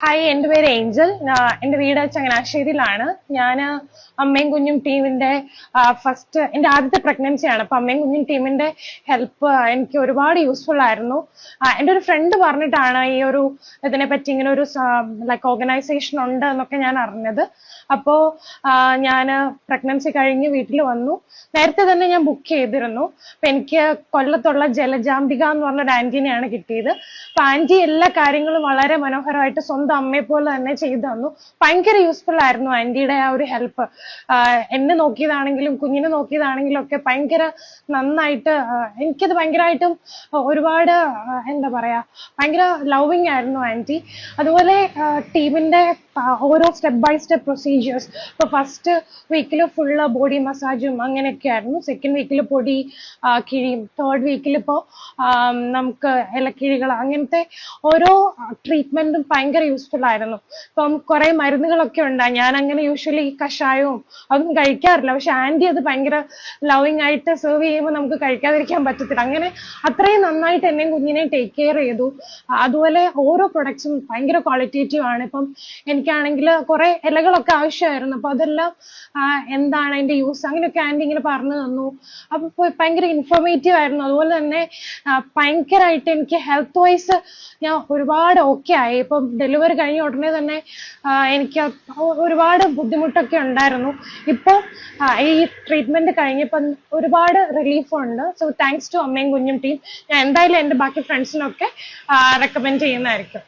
Hi എന്റെ പേര് Angel എന്റെ വീട് ചങ്ങനാശ്ശേരിയിലാണ്. ഞാൻ അമ്മയും കുഞ്ഞും ടീമിന്റെ ഫസ്റ്റ് എന്റെ ആദ്യത്തെ പ്രഗ്നൻസിയാണ് അപ്പം അമ്മയും കുഞ്ഞും ടീമിന്റെ ഹെൽപ്പ് എനിക്ക് ഒരുപാട് യൂസ്ഫുൾ ആയിരുന്നു. എന്റെ ഒരു ഫ്രണ്ട് പറഞ്ഞിട്ടാണ് ഈ ഒരു ഇതിനെപ്പറ്റി ഇങ്ങനെ ഒരു ലൈക്ക് ഓർഗനൈസേഷൻ ഉണ്ട് എന്നൊക്കെ ഞാൻ അറിഞ്ഞത്. അപ്പോൾ ഞാൻ പ്രഗ്നൻസി കഴിഞ്ഞ് വീട്ടിൽ വന്നു. നേരത്തെ തന്നെ ഞാൻ ബുക്ക് ചെയ്തിരുന്നു. അപ്പം എനിക്ക് കൊല്ലത്തുള്ള ജലജാംബിക എന്ന് പറഞ്ഞൊരു ആന്റീനെയാണ് കിട്ടിയത്. അപ്പം ആന്റി എല്ലാ കാര്യങ്ങളും വളരെ മനോഹരമായിട്ട് സ്വന്തം അമ്മയെ പോലെ തന്നെ ചെയ്തു തന്നു. ഭയങ്കര യൂസ്ഫുൾ ആയിരുന്നു ആന്റിയുടെ ആ ഒരു ഹെൽപ്പ് എന്നെ നോക്കിയതാണെങ്കിലും കുഞ്ഞിനെ നോക്കിയതാണെങ്കിലും ഒക്കെ ഭയങ്കര നന്നായിട്ട് എനിക്കത് ഭയങ്കരമായിട്ടും ഒരുപാട് എന്താ പറയാ ഭയങ്കര ലവിങ് ആയിരുന്നു ആന്റി അതുപോലെ ടീമിന്റെ ഓരോ സ്റ്റെപ്പ് ബൈ സ്റ്റെപ്പ് പ്രൊസീജിയേഴ്സ് ഇപ്പൊ ഫസ്റ്റ് വീക്കിൽ ഫുള്ള് ബോഡി മസാജും അങ്ങനെയൊക്കെ ആയിരുന്നു. സെക്കൻഡ് വീക്കിൽ പൊടി കിഴിയും. തേർഡ് വീക്കിൽ ഇപ്പോൾ നമുക്ക് ഇലക്കിഴികൾ അങ്ങനത്തെ ഓരോ ട്രീറ്റ്മെന്റും ഭയങ്കര യൂസ്ഫുൾ ആയിരുന്നു ഇപ്പം കുറെ മരുന്നുകളൊക്കെ ഉണ്ട്. ഞാൻ അങ്ങനെ യൂഷ്വലി കഷായവും അതൊന്നും കഴിക്കാറില്ല. പക്ഷെ ആന്റി അത് ഭയങ്കര ലവിങ് ആയിട്ട് സെർവ് ചെയ്യുമ്പോൾ നമുക്ക് കഴിക്കാതിരിക്കാൻ പറ്റത്തില്ല. അങ്ങനെ അത്രയും നന്നായിട്ട് എന്നെയും കുഞ്ഞിനെ ടേക്ക് കെയർ ചെയ്തു. അതുപോലെ ഓരോ പ്രൊഡക്ട്സും ഭയങ്കര ക്വാളിറ്റേറ്റീവ് ആണ്. ഇപ്പം എനിക്കാണെങ്കിൽ കുറെ ഇലകളൊക്കെ ആവശ്യമായിരുന്നു. അപ്പൊ അതെല്ലാം എന്താണ് അതിന്റെ യൂസ് അങ്ങനെയൊക്കെ ആന്റി ഇങ്ങനെ പറഞ്ഞു തന്നു. അപ്പൊ ഭയങ്കര ഇൻഫോർമേറ്റീവ് ആയിരുന്നു. അതുപോലെ തന്നെ ഭയങ്കരമായിട്ട് എനിക്ക് ഹെൽത്ത് വൈസ് ഞാൻ ഒരുപാട് ഓക്കെ ആയി. ഇപ്പം ഡെലിവറി കഴിഞ്ഞ ഉടനെ തന്നെ എനിക്ക് ഒരുപാട് ബുദ്ധിമുട്ടൊക്കെ ഉണ്ടായിരുന്നു. ഇപ്പോൾ ഈ ട്രീറ്റ്മെന്റ് കഴിഞ്ഞപ്പം ഒരുപാട് റിലീഫ് ഉണ്ട്. സോ താങ്ക്സ് ടു അമ്മയും കുഞ്ഞും ടീം ഞാൻ എന്തായാലും എന്റെ ബാക്കി ഫ്രണ്ട്സിനൊക്കെ റെക്കമെൻഡ് ചെയ്യുന്നതായിരിക്കും.